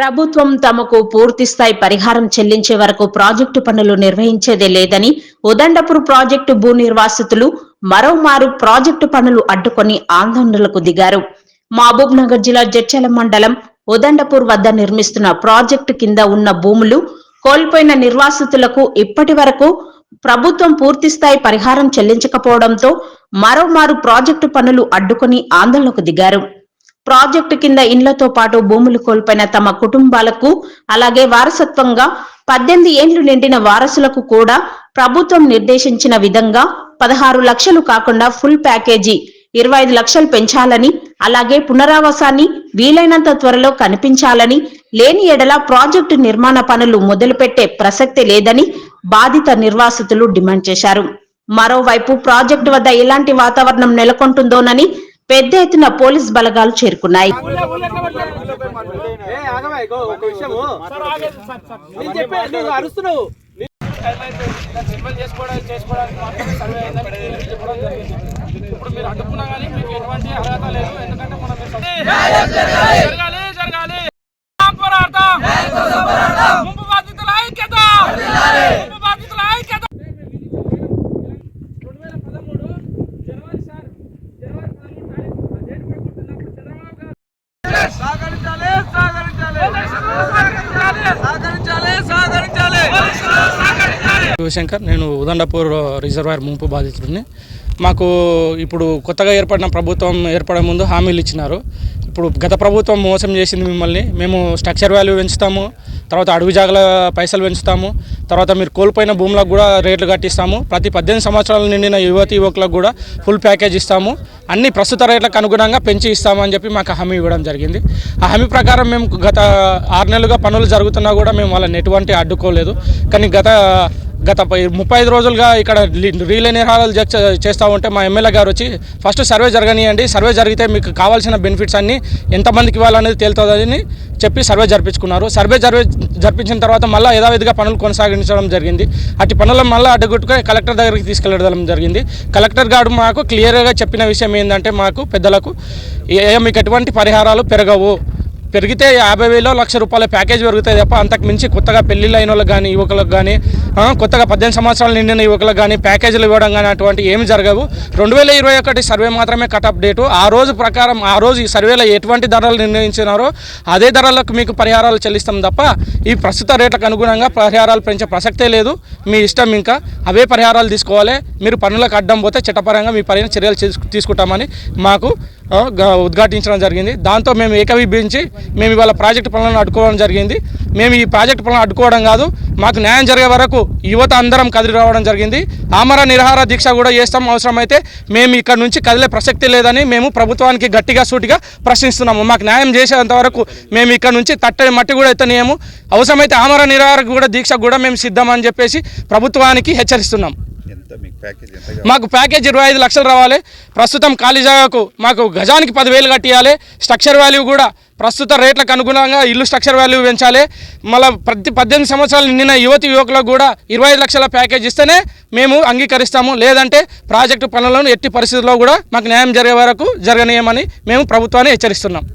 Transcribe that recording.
ప్రభుత్వం తమకు పూర్తిస్థాయి పరిహారం చెల్లించే వరకు ప్రాజెక్టు పనులు నిర్వహించేదే లేదని ఉదండపూర్ ప్రాజెక్టు భూ నిర్వాసితులు మరోమారు ప్రాజెక్టు పనులు అడ్డుకొని ఆందోళనలకు దిగారు. మహబూబ్ నగర్ జిల్లా జడ్చల మండలం ఉదండపూర్ వద్ద నిర్మిస్తున్న ప్రాజెక్టు కింద ఉన్న భూములు కోల్పోయిన నిర్వాసితులకు ఇప్పటి వరకు ప్రభుత్వం పూర్తిస్థాయి పరిహారం చెల్లించకపోవడంతో మరోమారు ప్రాజెక్టు పనులు అడ్డుకొని ఆందోళనకు దిగారు. ప్రాజెక్టు కింద ఇండ్లతో పాటు భూములు కోల్పోయిన తమ కుటుంబాలకు అలాగే వారసత్వంగా పద్దెనిమిది ఏండ్లు నిండిన వారసులకు కూడా ప్రభుత్వం నిర్దేశించిన విధంగా పదహారు లక్షలు కాకుండా ఫుల్ ప్యాకేజీ ఇరవై ఐదు లక్షలు పెంచాలని అలాగే పునరావాసాన్ని వీలైనంత త్వరలో కనిపించాలని లేని ఎడల ప్రాజెక్టు నిర్మాణ పనులు మొదలుపెట్టే ప్రసక్తి లేదని బాధిత నిర్వాసితులు డిమాండ్ చేశారు. మరోవైపు ప్రాజెక్టు వద్ద ఎలాంటి వాతావరణం నెలకొంటుందోనని పెద్ద ఎత్తున పోలీస్ బలగాలు చేరుకున్నాయి. ఇప్పుడు మీరు అడ్డుకున్నా కానీ మీకు ఎటువంటి అర్హత లేదు ఎందుకంటే మనం సహకరించాలి సహకరించాలి సహకరించాలి శివశంకర్ నేను ఉదండపూర్ రిజర్వాయర్ ముంపు బాధితుడిని. మాకు ఇప్పుడు కొత్తగా ఏర్పడిన ప్రభుత్వం ఏర్పడే ముందు హామీలు ఇచ్చినారు. ఇప్పుడు గత ప్రభుత్వం మోసం చేసింది మిమ్మల్ని. మేము స్ట్రక్చర్ వాల్యూ పెంచుతాము తర్వాత అడవి జాగల పైసలు పెంచుతాము తర్వాత మీరు కోల్పోయిన భూములకు కూడా రేట్లు కట్టిస్తాము. ప్రతి పద్దెనిమిది సంవత్సరాలు నిండిన యువతి యువకులకు కూడా ఫుల్ ప్యాకేజ్ ఇస్తాము. అన్ని ప్రస్తుత రేట్లకు అనుగుణంగా పెంచి ఇస్తామని చెప్పి మాకు హామీ ఇవ్వడం జరిగింది. ఆ హామీ ప్రకారం మేము గత ఆరు నెలలుగా పనులు జరుగుతున్నా కూడా మేము వాళ్ళని ఎటువంటి అడ్డుకోలేదు. కానీ గత గత ముప్పై ఐదు రోజులుగా ఇక్కడ లి- రీలే నిర్హారాలు చేస్తూ ఉంటే మా ఎమ్మెల్యే గారు వచ్చి ఫస్ట్ సర్వే జరగనియండి సర్వే జరిగితే మీకు కావాల్సిన బెనిఫిట్స్ అన్నీ ఎంతమందికి ఇవ్వాలనేది తేలుతుందని చెప్పి సర్వే జరిపించుకున్నారు. సర్వే జరిపి జరిపించిన తర్వాత మళ్ళీ యథావిధిగా పనులు కొనసాగించడం జరిగింది. అటు పనులను మళ్ళీ అడ్డుగుట్టుకొని కలెక్టర్ దగ్గరికి తీసుకెళ్ళడం జరిగింది. కలెక్టర్ గారు మాకు క్లియర్గా చెప్పిన విషయం ఏంటంటే మాకు పెద్దలకు ఏ మీకు ఎటువంటి పరిహారాలు పెరగవు. పెరిగితే యాభై వేలు లక్ష రూపాయల ప్యాకేజ్ పెరుగుతాయి తప్ప అంతకు మించి కొత్తగా పెళ్ళిళ్ళు అయిన వాళ్ళకి కానీ యువకులకు కానీ కొత్తగా పద్దెనిమిది సంవత్సరాలు నిండిన యువకులకు కానీ ప్యాకేజీలు ఇవ్వడం కానీ అటువంటి ఏమి జరగవు. రెండు వేల ఇరవై ఒకటి సర్వే మాత్రమే కట్ అప్ డేటు. ఆ రోజు ప్రకారం ఆ రోజు ఈ సర్వేలో ఎటువంటి ధరలు నిర్ణయించినారో అదే ధరలకు మీకు పరిహారాలు చెల్లిస్తాం తప్ప ఈ ప్రస్తుత రేట్లకు అనుగుణంగా పరిహారాలు పెంచే ప్రసక్తే లేదు. మీ ఇష్టం ఇంకా. అవే పరిహారాలు తీసుకోవాలి. మీరు పనులకు అడ్డం పోతే చట్టపరంగా మీ పైన చర్యలు తీసుకుంటామని మాకు ఉద్ఘాటించడం జరిగింది. దాంతో మేము ఏకవీభించి మేము ఇవాళ ప్రాజెక్టు పనులను అడ్డుకోవడం జరిగింది. మేము ఈ ప్రాజెక్టు పనులను అడ్డుకోవడం కాదు మాకు న్యాయం జరిగే వరకు యువత అందరం కదిలి రావడం జరిగింది. ఆమర నిరాహార దీక్ష కూడా చేస్తాం అవసరమైతే మేము ఇక్కడ నుంచి కదిలే ప్రసక్తి లేదని మేము ప్రభుత్వానికి గట్టిగా సూటిగా ప్రశ్నిస్తున్నాము. మాకు న్యాయం చేసేంత వరకు మేము ఇక్కడ నుంచి తట్టని మట్టి కూడా ఎత్తనీయము. అవసరమైతే ఆమర నిరాహార కూడా దీక్ష కూడా మేము సిద్ధమని చెప్పేసి ప్రభుత్వానికి హెచ్చరిస్తున్నాం. మాకు ప్యాకేజ్ ఇరవై ఐదు లక్షలు రావాలి. ప్రస్తుతం ఖాళీ జాగాకు మాకు గజానికి పదివేలు కట్టియాలి. స్ట్రక్చర్ వాల్యూ కూడా ప్రస్తుత రేట్లకు అనుగుణంగా ఇల్లు స్ట్రక్చర్ వాల్యూ పెంచాలి. మళ్ళీ ప్రతి పద్దెనిమిది సంవత్సరాలు నిండిన యువతి యువకులకు కూడా ఇరవై ఐదు లక్షల ప్యాకేజ్ ఇస్తేనే మేము అంగీకరిస్తాము. లేదంటే ప్రాజెక్టు పనులను ఎట్టి పరిస్థితుల్లో కూడా మాకు న్యాయం జరిగే వరకు జరగనీయమని మేము ప్రభుత్వాన్ని హెచ్చరిస్తున్నాం.